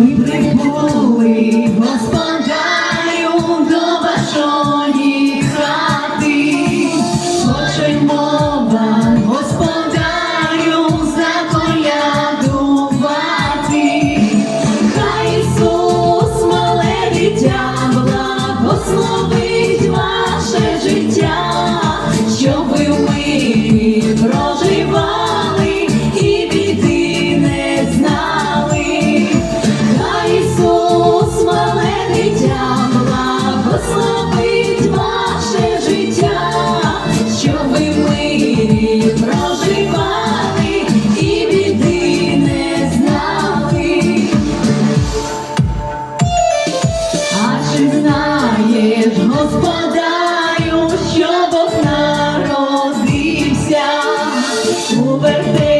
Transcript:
ми прибули. благословить ваше життя, щоб ви в і біди не знали. А чи знаєш, Господарю, що Бог народився у верте?